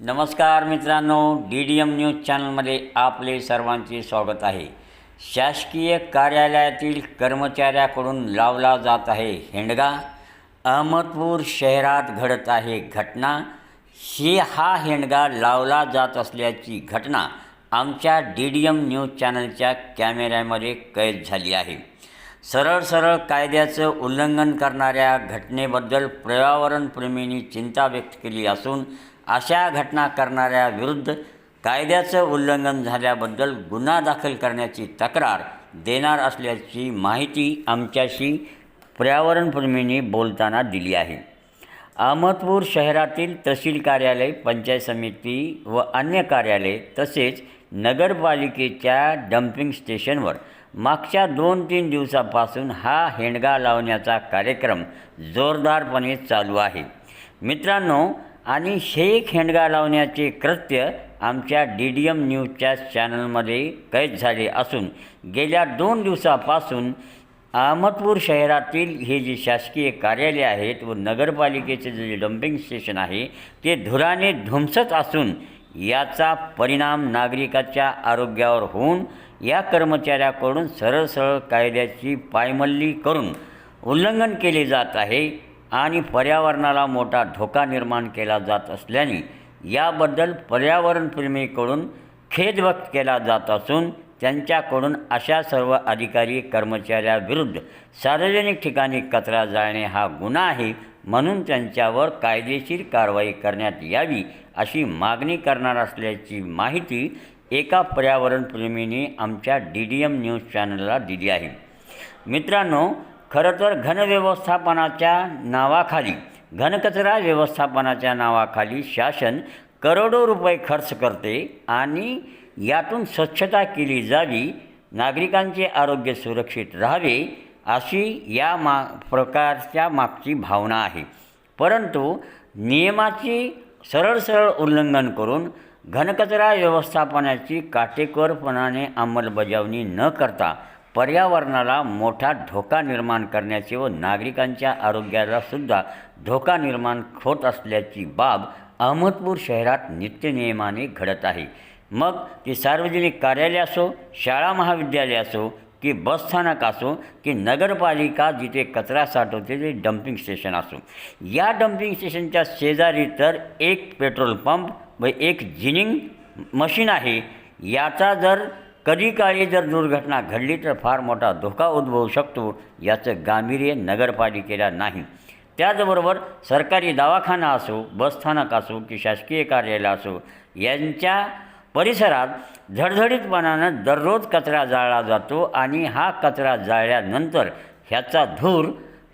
नमस्कार मित्रांनो D D M news चॅनलमध्ये आपले सर्वांचे स्वागत आहे. शासकीय कार्यालयातील कर्मचाऱ्याकडून लावला जात आहे हेंडगा. अहमदपूर शहरात घडत आहे घटना. ही हा हेंडगा लावला जात असल्याची घटना आमच्या डी डी एम न्यूज चॅनलच्या कॅमेऱ्यामध्ये कैद झाली आहे. सरळ सरळ कायद्याचं उल्लंघन करणाऱ्या घटनेबद्दल पर्यावरणप्रेमींनी चिंता व्यक्त केली असून अशा घटना करणाऱ्या विरुद्ध कायद्याचं उल्लंघन झाल्याबद्दल गुन्हा दाखल करण्याची तक्रार देणार असल्याची माहिती आमच्याशी पर्यावरणप्रेमींनी बोलताना दिली आहे. अहमदपूर शहरातील तहसील कार्यालय पंचायत समिती व अन्य कार्यालय तसेच नगरपालिकेच्या डम्पिंग स्टेशनवर मागच्या दोन तीन दिवसापासून हा हेंडगा लावण्याचा कार्यक्रम जोरदारपणे चालू आहे. मित्रांनो आणि शेख हेंडगा लावण्याचे कृत्य आमच्या डी डी एम न्यूजच्या चॅनलमध्ये कैद झाले असून गेल्या दोन दिवसापासून अहमदपूर शहरातील हे जे शासकीय कार्यालय आहेत व नगरपालिकेचे जे डम्पिंग स्टेशन आहे ते धुराने धुमसत असून याचा परिणाम नागरिकाच्या आरोग्यावर होऊन या कर्मचाऱ्याकडून सरळ सरळ कायद्याची पायमल्ली करून उल्लंघन केले जात आहे. आणि पर्यावरणाला मोठा धोका निर्माण केला जात असल्याने याबद्दल पर्यावरणप्रेमीकडून खेद व्यक्त केला जात असून त्यांच्याकडून अशा सर्व अधिकारी कर्मचाऱ्याविरुद्ध सार्वजनिक ठिकाणी कचरा जाळणे हा गुन्हा आहे म्हणून त्यांच्यावर कायदेशीर कारवाई करण्यात यावी अशी मागणी करणार असल्याची माहिती एका पर्यावरणप्रेमीने आमच्या डी डी एम न्यूज चॅनलला दिली आहे. मित्रांनो खरं तर घनव्यवस्थापनाच्या नावाखाली घनकचरा व्यवस्थापनाच्या नावाखाली शासन करोडो रुपये खर्च करते आणि यातून स्वच्छता केली जावी नागरिकांचे आरोग्य सुरक्षित राहावे अशी या मा प्रकारच्या मागची भावना आहे. परंतु नियमाची सरळ सरळ उल्लंघन करून घनकचरा व्यवस्थापनाची काटेकोरपणाने अंमलबजावणी न करता पर्यावरणाला मोठा धोका निर्माण करण्याचे व नागरिकांच्या आरोग्याला सुद्धा धोका निर्माण होत असल्याची बाब अहमदपूर शहरात नित्यनियमाने घडत आहे. मग ती सार्वजनिक कार्यालय असो शाळा महाविद्यालय असो की बसस्थानक असो की नगरपालिका जिथे कचरा साठवते ते डम्पिंग स्टेशन असो. या डम्पिंग स्टेशनच्या शेजारी तर एक पेट्रोल पंप व एक जिनिंग मशीन आहे. याचा जर कधी काळी जर दुर्घटना घडली तर फार मोठा धोका उद्भवू शकतो याचं गांभीर्य नगरपालिकेला नाही. त्याचबरोबर सरकारी दवाखाना असो बसस्थानक असो की शासकीय कार्यालय असो यांच्या परिसरात झडझडीतपणानं दररोज कचरा जाळला जातो आणि हा कचरा जाळल्यानंतर ह्याचा धूर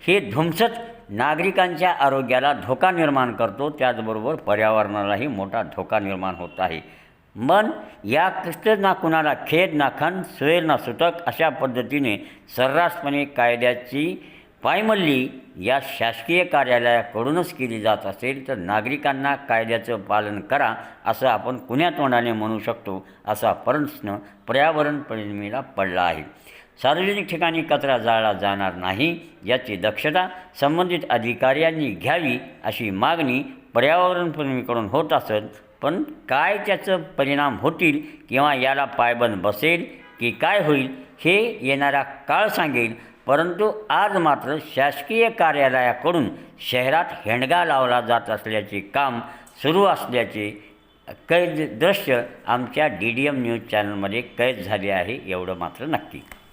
हे धुमसत नागरिकांच्या आरोग्याला धोका निर्माण करतो. त्याचबरोबर पर्यावरणालाही मोठा धोका निर्माण होत आहे. मन या कृष्ण ना कुणाला खेद ना खन सुरेल ना सुटक अशा पद्धतीने सर्रासपणे कायद्याची पायमल्ली या शासकीय कार्यालयाकडूनच केली जात असेल तर नागरिकांना कायद्याचं पालन करा असं आपण कुण्या तोंडाने म्हणू शकतो असा प्रश्न पर्यावरण परिणमीला पडला आहे. सार्वजनिक ठिकाणी कचरा जाळला जाणार नाही याची दक्षता संबंधित अधिकाऱ्यांनी घ्यावी अशी मागणी पर्यावरण प्रेमीकडून होत असत पण काय त्याचं परिणाम होतील किंवा याला पायबंद बसेल की काय होईल हे येणारा काळ सांगेल. परंतु आज मात्र शासकीय कार्यालयाकडून शहरात हेंडगा लावला जात असल्याचे काम सुरू असल्याचे कैद दृश्य आमच्या डी डी एम न्यूज चॅनलमध्ये कैद झाले आहे एवढं मात्र नक्की.